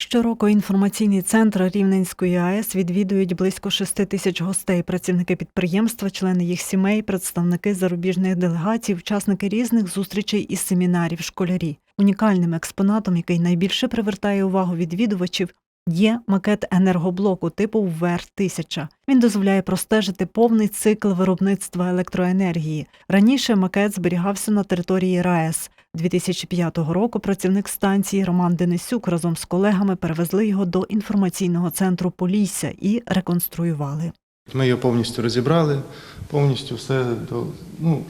Щороку інформаційні центри Рівненської АЕС відвідують близько 6 тисяч гостей, працівники підприємства, члени їх сімей, представники зарубіжних делегацій, учасники різних зустрічей і семінарів, школярі. Унікальним експонатом, який найбільше привертає увагу відвідувачів, є макет енергоблоку типу ВЕР-1000. Він дозволяє простежити повний цикл виробництва електроенергії. Раніше макет зберігався на території РаЕС. 2005 року працівник станції Роман Денисюк разом з колегами перевезли його до інформаційного центру Полісся і реконструювали. Ми його повністю розібрали, повністю все до, ну,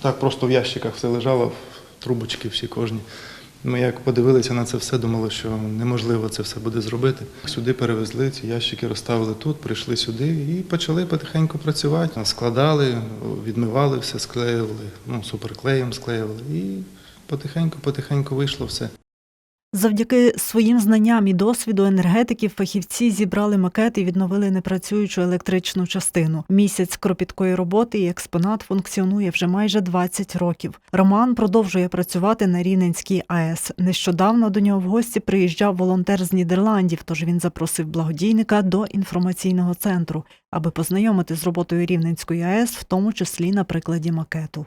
так просто в ящиках все лежало, трубочки всі кожні. Ми як подивилися на це все, думали, що неможливо це все буде зробити. Сюди перевезли, ці ящики розставили тут, прийшли сюди і почали потихеньку працювати. Складали, відмивали все, склеювали, ну, суперклеєм склеювали. І потихеньку-потихеньку вийшло все. Завдяки своїм знанням і досвіду енергетиків фахівці зібрали макет і відновили непрацюючу електричну частину. Місяць кропіткої роботи і експонат функціонує вже майже 20 років. Роман продовжує працювати на Рівненській АЕС. Нещодавно до нього в гості приїжджав волонтер з Нідерландів, тож він запросив благодійника до інформаційного центру, аби познайомити з роботою Рівненської АЕС, в тому числі на прикладі макету.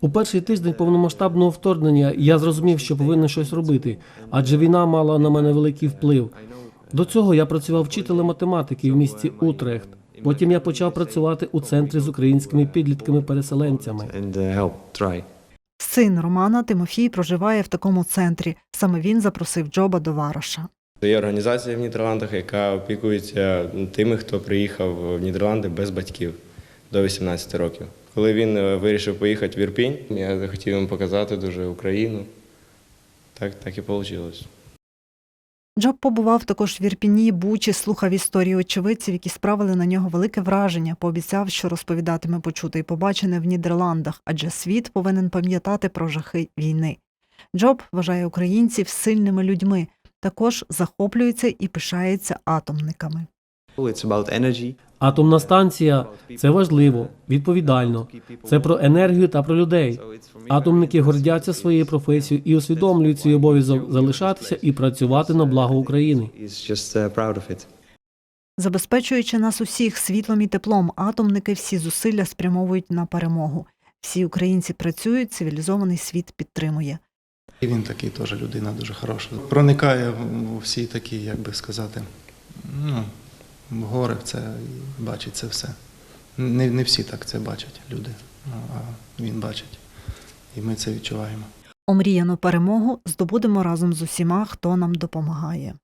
У перший тиждень повномасштабного вторгнення я зрозумів, що повинен щось робити, адже війна мала на мене великий вплив. До цього я працював вчителем математики в місті Утрехт. Потім я почав працювати у центрі з українськими підлітками-переселенцями. uh. Син Романа Тимофій проживає в такому центрі. Саме він запросив Джоба до Вароша. Є організація в Нідерландах, яка опікується тими, хто приїхав в Нідерланди без батьків до 18 років. Коли він е, вирішив поїхати в Ірпінь, я захотів йому показати дуже Україну. Так, так і вийшло. Джоб побував також в Ірпіні, Бучі, слухав історії очевидців, які справили на нього велике враження. Пообіцяв, що розповідатиме почуте і побачене в Нідерландах, адже світ повинен пам'ятати про жахи війни. Джоб вважає українців сильними людьми, також захоплюється і пишається атомниками. Атомна станція це важливо, відповідально. Це про енергію та про людей. Атомники гордяться своєю професією і усвідомлюють свій обов'язок залишатися і працювати на благо України. Забезпечуючи нас усіх світлом і теплом, атомники всі зусилля спрямовують на перемогу. Всі українці працюють, цивілізований світ підтримує. І він такий теж людина дуже хороша. Проникає в всі такі, як би сказати, ну, в гори це бачить це все. Не, не всі так це бачать, люди, а він бачить. І ми це відчуваємо. Омріяну перемогу здобудемо разом з усіма, хто нам допомагає.